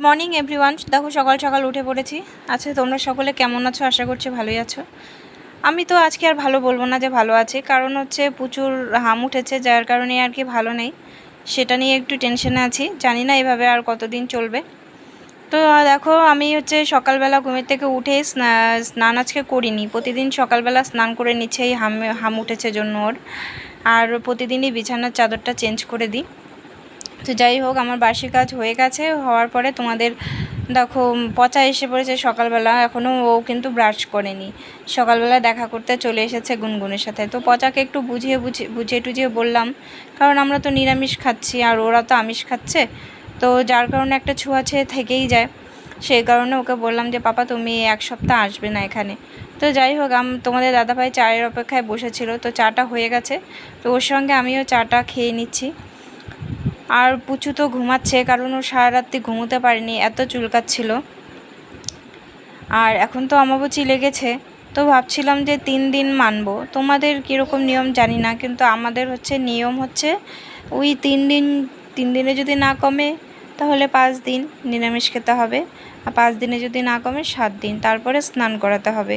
Morning everyone দেখো, সকাল সকাল উঠে পড়েছি। আচ্ছা তোমরা সকলে কেমন আছো? আশা করছি ভালোই আছো। আমি তো আজকে আর ভালো বলব না যে ভালো আছি। কারণ হচ্ছে প্রচুর হাম উঠেছে, যার কারণে আর কি ভালো নেই। সেটা নিয়ে একটু টেনশনে আছি। জানি না এভাবে আর কতদিন চলবে। তো দেখো, আমি হচ্ছে সকালবেলা ঘুমের থেকে উঠে স্না- স্নান আজকে করিনি। প্রতিদিন সকালবেলা স্নান করে নিচ্ছে, এই হাম হাম উঠেছে জন্য ওর। আর প্রতিদিনই বিছানার চাদরটা চেঞ্জ করে দিই। তো যাই হোক, আমার বাসি কাজ হয়ে গেছে। হওয়ার পরে তোমাদের দেখো, পচা এসে পড়েছে সকালবেলা। এখনও ও কিন্তু ব্রাশ করেনি। সকালবেলা দেখা করতে চলে এসেছে গুনগুনের সাথে। তো পচাকে একটু বুঝিয়ে বুঝিয়ে বুঝিয়ে টুঝিয়ে বললাম, কারণ আমরা তো নিরামিষ খাচ্ছি আর ওরা তো আমিষ খাচ্ছে। তো যার কারণে একটা ছোঁয়াছে থেকেই যায়। সেই কারণে ওকে বললাম যে, পাপা, তুমি এক সপ্তাহ আসবে না এখানে। তো যাই হোক, আম তোমাদের দাদাভাই চায়ের অপেক্ষায় বসেছিল। তো চাটা হয়ে গেছে। তো ওর সঙ্গে আমিও চাটা খেয়ে নিচ্ছি। আর পুচু তো ঘুমাচ্ছে, কারণ ও সারা রাত্রি ঘুমোতে পারেনি, এত চুলকাচ্ছিল। আর এখন তো অমাবচি লেগেছে, তো ভাবছিলাম যে তিন দিন মানবো। তোমাদের কীরকম নিয়ম জানি না, কিন্তু আমাদের হচ্ছে নিয়ম হচ্ছে ওই তিন দিন, তিন দিনে যদি না কমে, তাহলে পাঁচ দিন নিরামিষ খেতে হবে। আর পাঁচ দিনে যদি না কমে, সাত দিন। তারপরে স্নান করাতে হবে।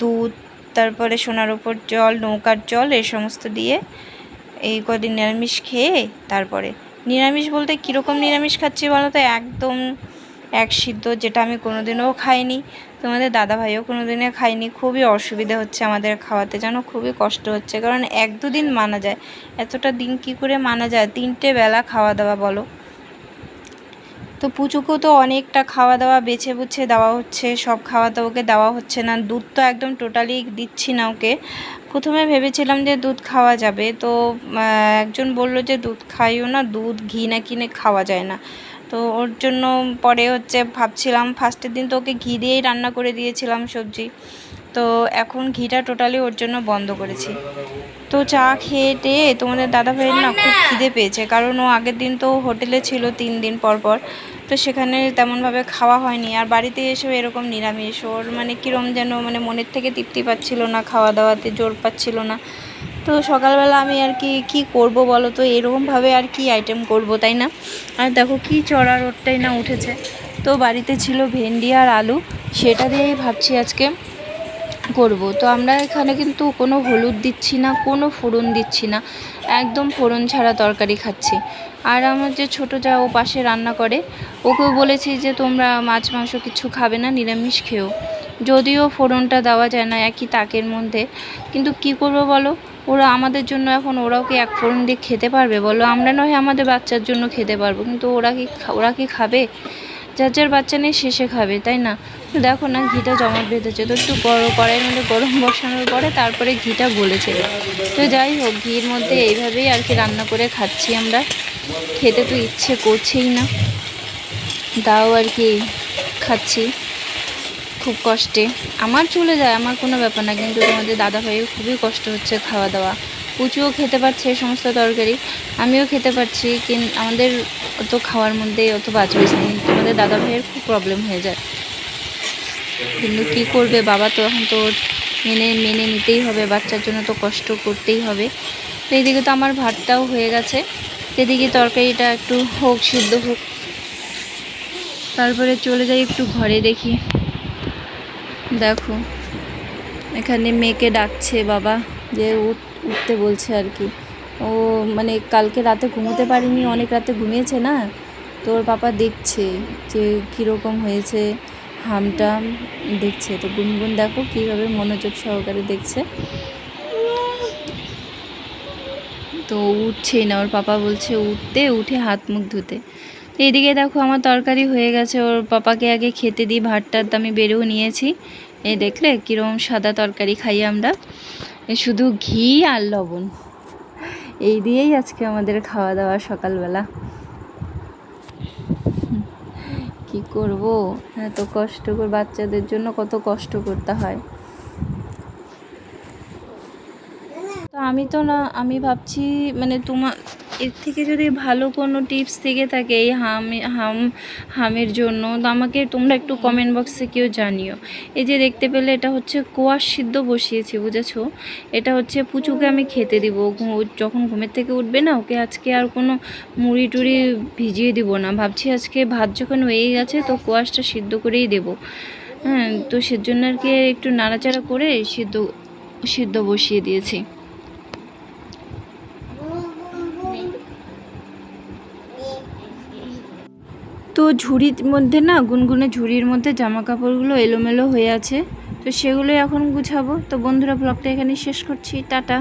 দুধ, তারপরে সোনার উপর জল, নৌকার জল, এই সমস্ত দিয়ে এই কদিন নিরামিষ খেয়ে তারপরে। নিরামিষ বলতে কীরকম নিরামিষ খাচ্ছি বলো তো? একদম এক সিদ্ধ, যেটা আমি কোনোদিনও খাইনি। তোমাদের দাদা দাদাভাইও কোনোদিনও খাইনি। খুবই অসুবিধে হচ্ছে আমাদের খাওয়াতে, যেন খুবই কষ্ট হচ্ছে। কারণ এক দুদিন মানা যায়। এতটা দিন কি করে মানা যায়? তিনটে বেলা খাওয়া দাওয়া বলো। তো পুচুকেও তো অনেকটা খাওয়া দাওয়া বেছে বুছে দেওয়া হচ্ছে, সব খাওয়া দাওয়া ওকে দেওয়া হচ্ছে না, দুধ তো একদম টোটালি দিচ্ছি না ওকে। প্রথমে ভেবেছিলাম যে দুধ খাওয়া যাবে, তো একজন বলল যে দুধ খাইও না, দুধ, ঘি না কিনে খাওয়া যায় না। তো ওর জন্য পরে হচ্ছে ভাবছিলাম ফার্স্টের দিন তো ওকে ঘি দিয়েই রান্না করে দিয়েছিলাম সবজি। তো এখন ঘিটা টোটালি ওর জন্য বন্ধ করেছি। তো চা খেয়ে টেয়ে তোমাদের দাদা ভাইয়ের না খুব খিদে পেয়েছে কারণ ও আগের দিন তো হোটেলে ছিল তিন দিন পর পর তো সেখানে তেমনভাবে খাওয়া হয়নি। আর বাড়িতে এসেও এরকম নিরামিষ ওর মানে কীরম যেন মানে মনের থেকে তৃপ্তি পাচ্ছিল না খাওয়া দাওয়াতে জোর পাচ্ছিল না। তো সকালবেলা আমি আর কি কি করব বলো তো? এরকমভাবে আর কি আইটেম করব তাই না? আর দেখো কি চড়া রোডটাই না উঠেছে। তো বাড়িতে ছিল ভেন্ডি আর আলু সেটা দিয়েই ভাবছি আজকে করব। তো আমরা এখানে কিন্তু কোনো হলুদ দিচ্ছি না, কোনো ফোড়ন দিচ্ছি না। একদম ফোড়ন ছাড়া তরকারি খাচ্ছি। আর আমার যে ছোটো যা ও পাশে রান্না করে, ওকেও বলেছি যে তোমরা মাছ, মাংস কিছু খাবে না, নিরামিষ খেও। যদিও ফোড়নটা দেওয়া যায় না একই তাকের মধ্যে। কিন্তু কি করব বলো? ওরা আমাদের জন্য এখন ওরাও কি এক ফোড়ন দিয়ে খেতে পারবে বলো? আমরা নয়, আমাদের বাচ্চার জন্য খেতে পারব। কিন্তু ওরা কি ওরা কি খাবে? যার যার বাচ্চা নেই শেষে খাবে, তাই না? দেখো না, ঘিটা জমাট বেঁধেছে। তো একটু গরম কড়াইয়ের মধ্যে গরম বসানোর পরে তারপরে ঘিটা গলেছে। তো যাই হোক, ঘির মধ্যে এইভাবেই আর কি রান্না করে খাচ্ছি আমরা। খেতে তো ইচ্ছে করছেই না। তাও আর কি খাচ্ছি খুব কষ্টে। আমার চলে যায়, আমার কোনো ব্যাপার না। কিন্তু তোমাদের দাদা ভাইয়ের খুবই কষ্ট হচ্ছে খাওয়া দাওয়া। পুচুও খেতে পারছে সমস্ত তরকারি, আমিও খেতে পারছি কিন্তু আমাদের অত খাওয়ার মধ্যে অত বাজবিস নেই, তোমাদের দাদা ভাইয়ের খুব প্রবলেম হয়ে যায়। কিন্তু কি করবে বাবা তো এখন তো মেনে মেনে নিতেই হবে, বাচ্চার জন্য তো কষ্ট করতেই হবে। তো এইদিকে তো আমার ভাতটাও হয়ে গেছে, এদিকে তরকারিটা একটু হোক, সিদ্ধ হোক। তারপরে চলে যাই একটু ঘরে দেখি। দেখো, এখানে মেয়েকে ডাকছে বাবা। যে উঠ, উঠতে বলছে আর কি। ও মানে কালকে রাতে ঘুমোতে পারিনি, অনেক রাতে ঘুমিয়েছে না? তো ওর পাপা দেখছে যে কীরকম হয়েছে হামটাম দেখছে। তো গুনগুন দেখো কীভাবে মনোযোগ সহকারে দেখছে। তো উঠছেই না, ওর পাপা বলছে উঠতে, উঠে হাত মুখ ধুতে। তো এদিকে দেখো আমার তরকারি হয়ে গেছে, ওর পাপাকে আগে খেতে দিই ভাতটার আমি বেড়েও নিয়েছি। এই দেখলে কীরকম সাদা তরকারি খাই আমরা। এ শুধু ঘি আর লবণ। এই দিয়েই আজকে আমাদের খাওয়া দাওয়া সকালবেলা। কি করব? এত কষ্ট করে বাচ্চাদের জন্য কত কষ্ট করতে হয়। তো আমি তো না, আমি ভাবছি মানে তোমার এর থেকে যদি ভালো কোনো টিপস থেকে থাকে এই হাম হাম হামের জন্য তো আমাকে তোমরা একটু কমেন্ট বক্সে কেউ জানিও। এই যে দেখতে পেলে এটা হচ্ছে কোয়াশ সিদ্ধ বসিয়েছি বুঝেছ? এটা হচ্ছে পুচুকে আমি খেতে দিব। যখন ঘুমের থেকে উঠবে না ওকে আজকে আর কোনো মুড়ি টুড়ি ভিজিয়ে দিব না। ভাবছি আজকে ভাত যখন হয়ে গেছে তো কোয়াশটা সিদ্ধ করেই দেব। হ্যাঁ তো সেজন্য আর কি একটু নাড়াচাড়া করে সিদ্ধ সিদ্ধ বসিয়ে দিয়েছি। তো ঝুড়ির মধ্যে না, গুনগুনে ঝুড়ির মধ্যে জামা কাপড়গুলো এলোমেলো হয়ে আছে, তো সেগুলো এখন গুছাবো। তো বন্ধুরা, ব্লগটা এখানে শেষ করছি। টাটা।